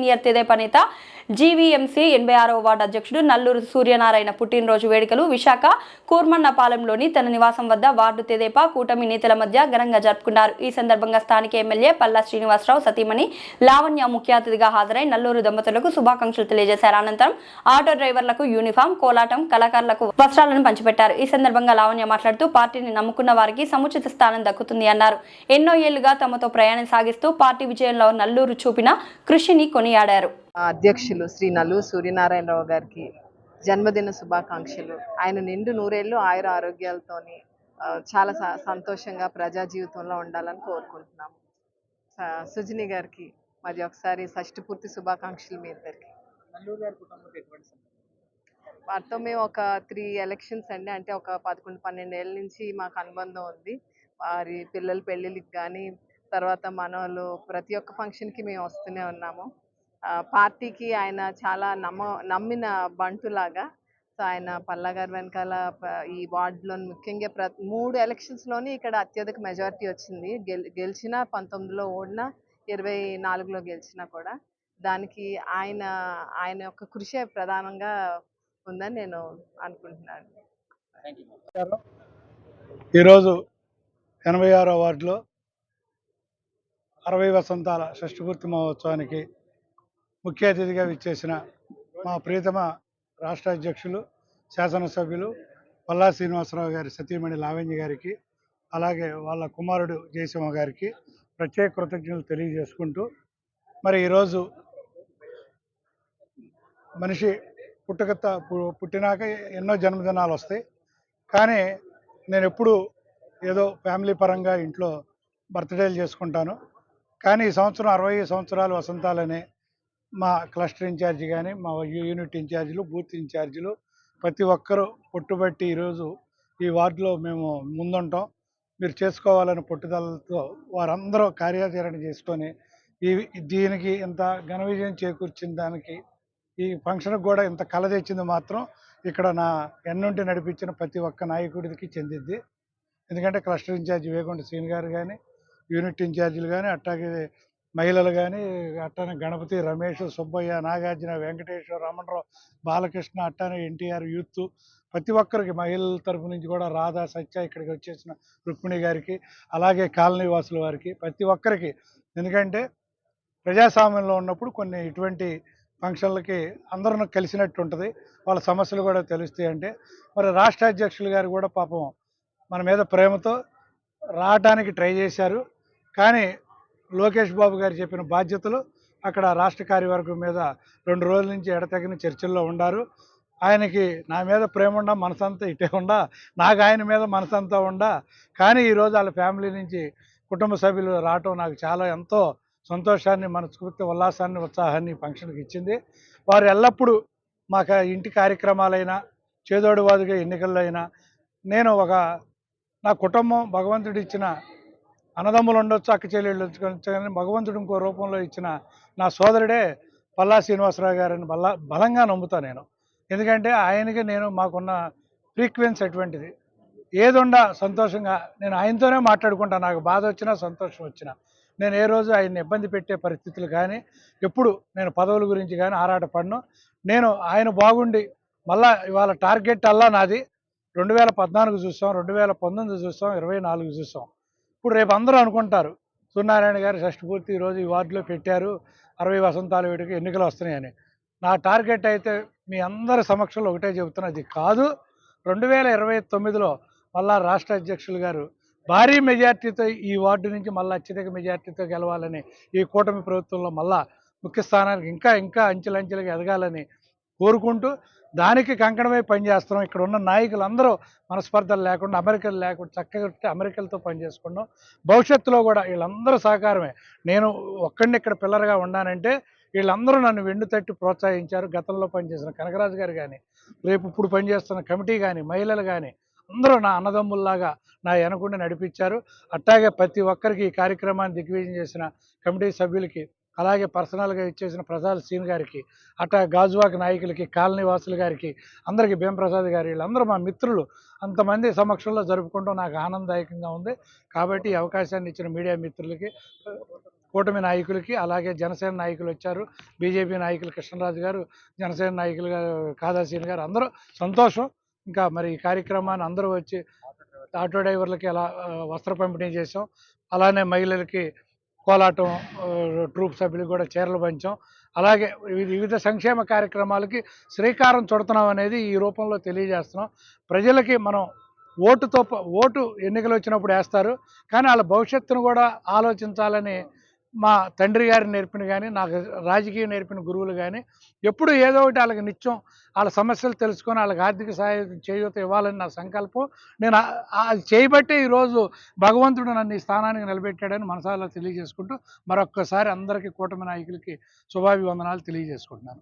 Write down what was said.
Justin de Paneta, GVMC ఎనభై ఆరవ ward అధ్యక్షుడు నల్లూరు సూర్యనారాయణ పుట్టినరోజు వేడుకలు. విశాఖ కూర్మన్నపాలెంలోని తన నివాసం వద్ద వార్డు తెదేపా కూటమి నేతల మధ్య ఘనంగా జరుపుకున్నారు. ఈ సందర్భంగా స్థానిక ఎమ్మెల్యే పల్లా శ్రీనివాసరావు సతీమణి లావణ్య ముఖ్య అతిథిగా హాజరై నల్లూరు దంపతులకు శుభాకాంక్షలు తెలియజేశారు. అనంతరం ఆటో డ్రైవర్లకు యూనిఫామ్ కోలాటం కళాకారులకు వస్త్రాలను పంచిపెట్టారు. ఈ సందర్భంగా లావణ్య మాట్లాడుతూ పార్టీని నమ్ముకున్న వారికి సముచిత స్థానం దక్కుతుంది అన్నారు. ఎన్నో ఏళ్ళుగా తమతో ప్రయాణం సాగిస్తూ పార్టీ విజయంలో నల్లూరు చూపిన కృషిని కొనియాడారు. అధ్యక్షులు శ్రీ నల్లు సూర్యనారాయణరావు గారికి జన్మదిన శుభాకాంక్షలు. ఆయన నిండు నూరేళ్ళు ఆయుర ఆరోగ్యాలతోని చాలా సంతోషంగా ప్రజా జీవితంలో ఉండాలని కోరుకుంటున్నాము. సుజని గారికి మరి ఒకసారి షష్టి పూర్తి శుభాకాంక్షలు మీ ఇద్దరికి వారితో మేము ఒక త్రీ ఎలక్షన్స్ అండి. అంటే ఒక పదకొండు పన్నెండు ఏళ్ళ నుంచి మాకు అనుబంధం ఉంది. వారి పిల్లల పెళ్ళిళ్ళకి కానీ తర్వాత మనోళ్ళు ప్రతి ఒక్క ఫంక్షన్కి మేము వస్తూనే ఉన్నాము. పార్టీకి ఆయన చాలా నమ్మ నమ్మిన బంటులాగా. సో ఆయన పల్లా గారి వెనకాల ఈ వార్డులో ముఖ్యంగా ప్ర మూడు ఎలక్షన్స్లోని ఇక్కడ అత్యధిక మెజారిటీ వచ్చింది. గెల్ గెలిచిన పంతొమ్మిదిలో ఓడినా ఇరవై నాలుగులో గెలిచినా కూడా. దానికి ఆయన ఆయన యొక్క కృషి ప్రధానంగా ఉందని నేను అనుకుంటున్నాను. ఈరోజు ఎనభై ఆరో వార్డులో అరవై వసంతాల షష్ఠపూర్తి మహోత్సవానికి ముఖ్య అతిథిగా విచ్చేసిన మా ప్రియతమ రాష్ట్ర అధ్యక్షులు శాసనసభ్యులు పల్లా శ్రీనివాసరావు గారి సతీమణి లావణ్య గారికి అలాగే వాళ్ళ కుమారుడు జయసింహ గారికి ప్రత్యేక కృతజ్ఞతలు తెలియజేసుకుంటూ మరి ఈరోజు మనిషి పుట్టుకత పు- పుట్టినాక ఎన్నో జన్మదినాలు వస్తాయి. కానీ నేను ఎప్పుడు ఏదో ఫ్యామిలీ పరంగా ఇంట్లో బర్త్డేలు చేసుకుంటాను. కానీ ఈ సంవత్సరం అరవై సంవత్సరాలు వసంతాలనే మా క్లస్టర్ ఇన్ఛార్జి కానీ మా యూనిట్ ఇన్ఛార్జీలు బూత్ ఇన్ఛార్జీలు ప్రతి ఒక్కరూ పట్టుబట్టి ఈరోజు ఈ వార్డులో మేము ముందుంటాం. మీరు చేసుకోవాలని పట్టుదలతో వారందరూ కార్యాచరణ చేసుకొని ఈ దీనికి ఇంత ఘన విజయం చేకూర్చిన దానికి ఈ ఫంక్షన్కి కూడా ఇంత కళ తెచ్చింది మాత్రం ఇక్కడ నా ఎన్నుంటి నడిపించిన ప్రతి ఒక్క నాయకుడికి చెందిద్ది. ఎందుకంటే క్లస్టర్ ఇన్ఛార్జి వేగుంట శ్రీని గారు కానీ యూనిట్ ఇన్ఛార్జీలు కానీ అట్లాగే మహిళలు కానీ అట్టనే గణపతి రమేష్ సుబ్బయ్య నాగార్జున వెంకటేశ్వర రమణరావు బాలకృష్ణ అట్టనే ఎన్టీఆర్ యూత్ ప్రతి ఒక్కరికి మహిళల తరపు నుంచి కూడా రాధా సత్య ఇక్కడికి వచ్చేసిన రుక్మిణి గారికి అలాగే కాలనీ వాసుల వారికి ప్రతి ఒక్కరికి. ఎందుకంటే ప్రజాస్వామ్యంలో ఉన్నప్పుడు కొన్ని ఇటువంటి ఫంక్షన్లకి అందరూ కలిసినట్టు ఉంటుంది. వాళ్ళ సమస్యలు కూడా తెలుస్తాయి అంటే మరి రాష్ట్ర అధ్యక్షులు గారు కూడా పాపం మన మీద ప్రేమతో రావడానికి ట్రై చేశారు. కానీ లోకేష్ బాబు గారు చెప్పిన బాధ్యతలు అక్కడ రాష్ట్ర కార్యవర్గం మీద రెండు రోజుల నుంచి ఎడతగిన చర్చల్లో ఉండారు. ఆయనకి నా మీద ప్రేమ ఉండ మనసంతా ఇటే ఉండా నాకు ఆయన మీద మనసంతా ఉండ. కానీ ఈరోజు వాళ్ళ ఫ్యామిలీ నుంచి కుటుంబ సభ్యులు రావటం నాకు చాలా ఎంతో సంతోషాన్ని మనస్ఫూర్తి ఉల్లాసాన్ని ఉత్సాహాన్ని ఫంక్షన్కి ఇచ్చింది. వారు ఎల్లప్పుడూ మాకు ఇంటి కార్యక్రమాలైనా చేదోడువాదుగా ఎన్నికల్లో అయినా నేను ఒక నా కుటుంబం భగవంతుడు ఇచ్చిన అన్నదమ్ములు ఉండొచ్చు అక్క చెల్లెళ్ళు ఉండొచ్చు కానీ భగవంతుడు ఇంకో రూపంలో ఇచ్చిన నా సోదరుడే పల్లా శ్రీనివాసరావు గారిని బల బలంగా నమ్ముతా నేను. ఎందుకంటే ఆయనకి నేను మాకున్న ఫ్రీక్వెన్సీ అటువంటిది. ఏదుండా సంతోషంగా నేను ఆయనతోనే మాట్లాడుకుంటాను నాకు బాధ వచ్చినా సంతోషం వచ్చినా. నేను ఏ రోజు ఆయన్ని ఇబ్బంది పెట్టే పరిస్థితులు కానీ ఎప్పుడు నేను పదవుల గురించి కానీ ఆరాటపడను. నేను ఆయన బాగుండి మళ్ళా ఇవాళ టార్గెట్ అల్లా నాది. రెండు వేల పద్నాలుగు చూసాం రెండు వేల పంతొమ్మిది చూసాం ఇరవై నాలుగు చూసాం. ఇప్పుడు రేపు అందరూ అనుకుంటారు సూర్యనారాయణ గారు షష్ఠపూర్తి ఈరోజు ఈ వార్డులో పెట్టారు అరవై వసంతాల వీటికి ఎన్నికలు వస్తున్నాయని. నా టార్గెట్ అయితే మీ అందరి సమక్షంలో ఒకటే చెబుతున్నది కాదు. రెండు వేల ఇరవై తొమ్మిదిలో మళ్ళా రాష్ట్ర అధ్యక్షులు గారు భారీ మెజార్టీతో ఈ వార్డు నుంచి మళ్ళీ అత్యధిక మెజార్టీతో గెలవాలని ఈ కూటమి ప్రభుత్వంలో మళ్ళా ముఖ్య స్థానానికి ఇంకా ఇంకా అంచెలంచెలుగా ఎదగాలని కోరుకుంటూ దానికి కంకణమై పనిచేస్తున్నాం. ఇక్కడ ఉన్న నాయకులు అందరూ మనస్పర్ధలు లేకుండా అమెరికలు లేకుండా చక్కగా అమెరికలతో పనిచేసుకున్నాం భవిష్యత్తులో కూడా వీళ్ళందరూ సహకారమే. నేను ఒక్కడిని ఇక్కడ పిల్లరగా ఉన్నానంటే వీళ్ళందరూ నన్ను వెండు తట్టి ప్రోత్సహించారు. గతంలో పనిచేసిన కనకరాజు గారు కానీ రేపు ఇప్పుడు పనిచేస్తున్న కమిటీ కానీ మహిళలు కానీ అందరూ నా అన్నదమ్ముల్లాగా నా వెనకుండా నడిపించారు. అట్టాగే ప్రతి ఒక్కరికి ఈ కార్యక్రమాన్ని దిగ్విజయం చేసిన కమిటీ సభ్యులకి అలాగే పర్సనల్గా ఇచ్చేసిన ప్రసాద్ సీన్ గారికి అట్టా గాజువాక్ నాయకులకి కాలనీవాసుల గారికి అందరికీ భీమప్రసాద్ గారి వీళ్ళందరూ మా మిత్రులు. అంతమంది సమక్షంలో జరుపుకుంటూ నాకు ఆనందదాయకంగా ఉంది. కాబట్టి ఈ అవకాశాన్ని ఇచ్చిన మీడియా మిత్రులకి కూటమి నాయకులకి అలాగే జనసేన నాయకులు వచ్చారు. బీజేపీ నాయకులు కృష్ణరాజు గారు జనసేన నాయకులు గారు గారు అందరూ సంతోషం. ఇంకా మరి ఈ కార్యక్రమాన్ని అందరూ వచ్చి ఆటో డ్రైవర్లకి అలా వస్త్ర పంపిణీ చేసాం అలానే మహిళలకి కోలాటం ట్రూప్ సభ్యులు కూడా చీరలు పంచాం. అలాగే వివిధ సంక్షేమ కార్యక్రమాలకి శ్రీకారం చుడుతున్నాం అనేది ఈ రూపంలో తెలియజేస్తున్నాం. ప్రజలకి మనం ఓటుతో ఓటు ఎన్నికలు వచ్చినప్పుడు వేస్తారు. కానీ వాళ్ళ భవిష్యత్తును కూడా ఆలోచించాలని మా తండ్రి గారు నేర్పిన కానీ నాకు రాజకీయం నేర్పిన గురువులు కానీ ఎప్పుడు ఏదో ఒకటి వాళ్ళకి నిత్యం వాళ్ళ సమస్యలు తెలుసుకొని వాళ్ళకి ఆర్థిక సహాయం చేయూత ఇవ్వాలని నా సంకల్పం. నేను అది చేయబట్టే ఈరోజు భగవంతుడు నన్ను ఈ స్థానానికి నిలబెట్టాడని మనసాలో తెలియజేసుకుంటూ మరొక్కసారి అందరికీ కూటమి నాయకులకి శుభాభివందనాలు తెలియజేసుకుంటున్నాను.